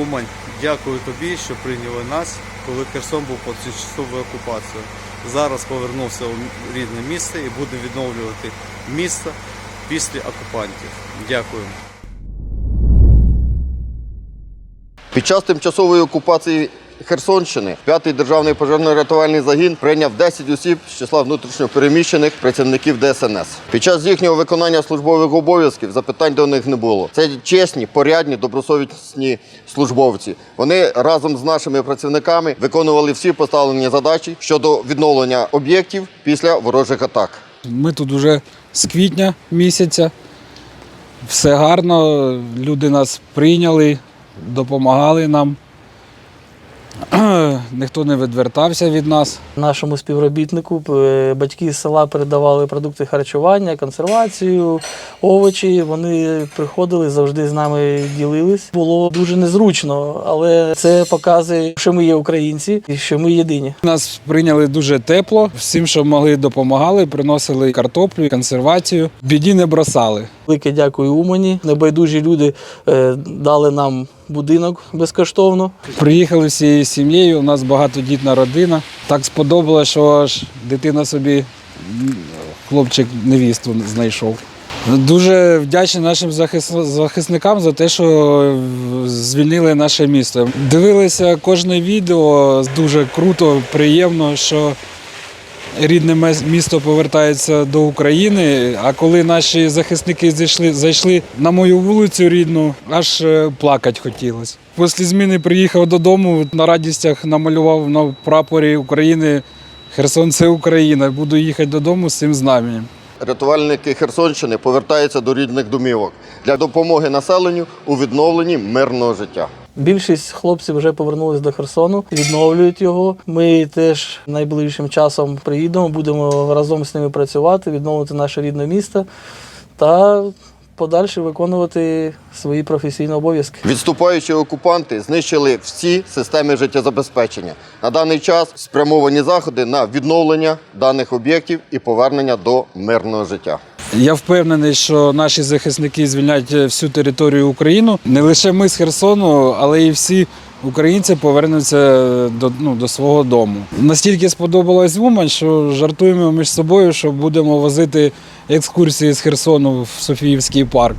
Умань, дякую тобі, що прийняли нас, коли Херсон був під тимчасовою окупацією. Зараз повернувся у рідне місце і буде відновлювати місто після окупантів. Дякую. Під час тимчасової окупації Херсонщини п'ятий державний пожежно-рятувальний загін прийняв 10 осіб з числа внутрішньопереміщених працівників ДСНС. Під час їхнього виконання службових обов'язків запитань до них не було. Це чесні, порядні, добросовісні службовці. Вони разом з нашими працівниками виконували всі поставлені задачі щодо відновлення об'єктів після ворожих атак. Ми тут вже з квітня місяця. Все гарно, люди нас прийняли, допомагали нам. Ніхто не відвертався від нас. Нашому співробітнику е, батьки з села передавали продукти харчування, консервацію, овочі. Вони приходили, завжди з нами ділились. Було дуже незручно, але це показує, що ми є українці і що ми єдині. Нас прийняли дуже тепло, всім, що могли, допомагали, приносили картоплю, консервацію. Біді не бросали. Велике дякую Умані. Небайдужі люди е, дали нам будинок безкоштовно. Приїхали всією сім'єю, у нас багатодітна родина. Так сподобалося, що аж дитина собі хлопчик невісту знайшов. Дуже вдячний нашим захис- захисникам за те, що звільнили наше місто. Дивилися кожне відео, дуже круто, приємно, що рідне місто повертається до України. А коли наші захисники зайшли, зайшли на мою вулицю рідну, аж е, плакати хотілося. Після зміни приїхав додому, на радістях намалював на прапорі України Херсон це Україна. Буду їхати додому з цим знаменем. Рятувальники Херсонщини повертаються до рідних домівок для допомоги населенню у відновленні мирного життя. Більшість хлопців вже повернулись до Херсону, відновлюють його. Ми теж найближчим часом приїдемо, будемо разом з ними працювати, відновити наше рідне місто та подальше виконувати свої професійні обов'язки. Відступаючі окупанти знищили всі системи життєзабезпечення. На даний час спрямовані заходи на відновлення даних об'єктів і повернення до мирного життя. Я впевнений, що наші захисники звільнять всю територію України. Не лише ми з Херсону, але і всі українці повернуться до, ну, до свого дому. Настільки сподобалась Умань, що жартуємо між собою, що будемо возити екскурсії з Херсону в Софіївський парк.